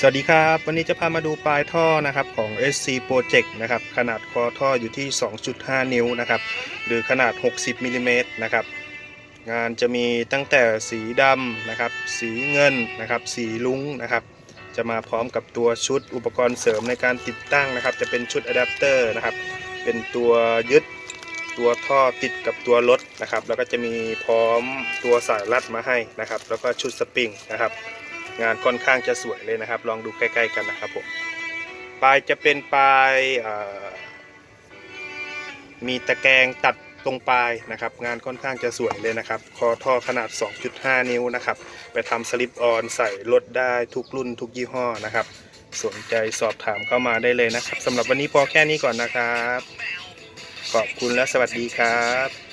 สวัสดีครับ วันนี้จะพามาดูปลายท่อนะครับของ SC Project นะครับขนาดคอท่ออยู่ที่ 2.5 นิ้วนะครับหรือขนาด 60มิลลิเมตรนะครับงานจะมีตั้งแต่สีดำนะครับสีเงินนะครับสีลุ้งนะครับจะมาพร้อมกับตัวชุดอุปกรณ์เสริมในการติดตั้งนะครับ จะเป็นชุดอะแดปเตอร์นะครับเป็นตัวยึดตัวท่อติดกับตัวรถนะครับ แล้วก็จะมีพร้อมตัวสายรัดมาให้นะครับ แล้วก็ชุดสปริงนะครับ งานค่อนข้างจะสวยเลยนะครับ ลองดูใกล้ ๆ กันนะครับผมปลายจะเป็นปลายมีตะแกรงตัดตรงปลายนะครับ งานค่อนข้างจะสวยเลยนะครับ คอท่อขนาด 2.5 นิ้วนะครับ ไปทำสลิปออนใส่รถได้ทุกรุ่นทุกยี่ห้อนะครับ สนใจสอบถามเข้ามาได้เลยนะครับสำหรับวันนี้พอแค่นี้ก่อนนะครับ ขอบคุณและสวัสดีครับ